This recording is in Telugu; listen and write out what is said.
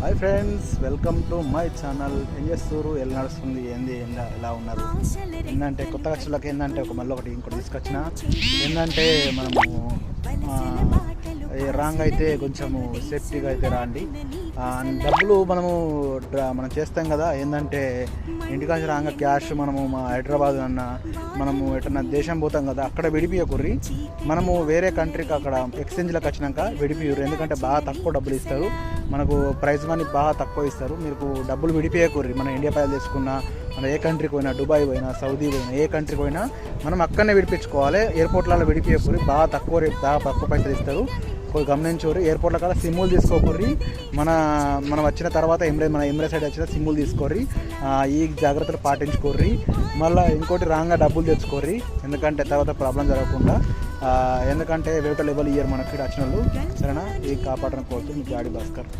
Hi friends welcome to my channel. ఏం చేస్తారు ఎలా నడుస్తుంది? ఏంది? ఏందా? ఎలా ఉన్నారు? ఏంటంటే కొత్త ఖర్చులకు ఏంటంటే ఒక మళ్ళీ ఒకటి ఇంకోటి తీసుకొచ్చిన. ఏంటంటే మనము రాంగ్ అయితే కొంచెము సేఫ్టీగా అయితే రాండి. డబ్బులు మనము మనం చేస్తాం కదా ఏంటంటే ఇంటికాంచి రాగా క్యాష్ మనము మా హైదరాబాద్ అన్న మనము ఎటన్నా దేశం పోతాం కదా అక్కడ విడిపియకుర్రి మనము వేరే కంట్రీకి అక్కడ ఎక్స్చేంజ్లకు వచ్చినాక విడిపియరు ఎందుకంటే బాగా తక్కువ డబ్బులు ఇస్తారు. మనకు ప్రైజ్ మనీ బాగా తక్కువ ఇస్తారు. మీకు డబ్బులు విడిపియకుర్రి మన ఇండియా పైలు తీసుకున్నా మనం ఏ కంట్రీకి పోయినా దుబాయ్ పోయినా సౌదీ పోయినా ఏ కంట్రీకి పోయినా మనం అక్కడనే విడిపించుకోవాలి. ఎయిర్పోర్ట్లలో విడిపియకుర్రి బాగా తక్కువ రేట్ బాగా తక్కువ పైసలు ఇస్తారు. కొంచెం ఎయిర్పోర్ట్లో కాడ సిమ్ములు తీసుకోకూర్రి మన మనం వచ్చిన తర్వాత ఎమ్రే మన ఎమ్రే సైడ్ వచ్చిన సిమ్ములు తీసుకోర్రి. ఈ జాగ్రత్తలు పాటించుకోర్రి. మళ్ళీ ఇంకోటి రాగా డబ్బులు తెచ్చుకోర్రి. ఎందుకంటే తర్వాత ప్రాబ్లం జరగకుండా. ఎందుకంటే వేట లెవెల్ ఇయర్ మనకి వచ్చిన వాళ్ళు సరేనా? ఈ కాపాడడం కోరుతూ మీ జాడి భాస్కర్.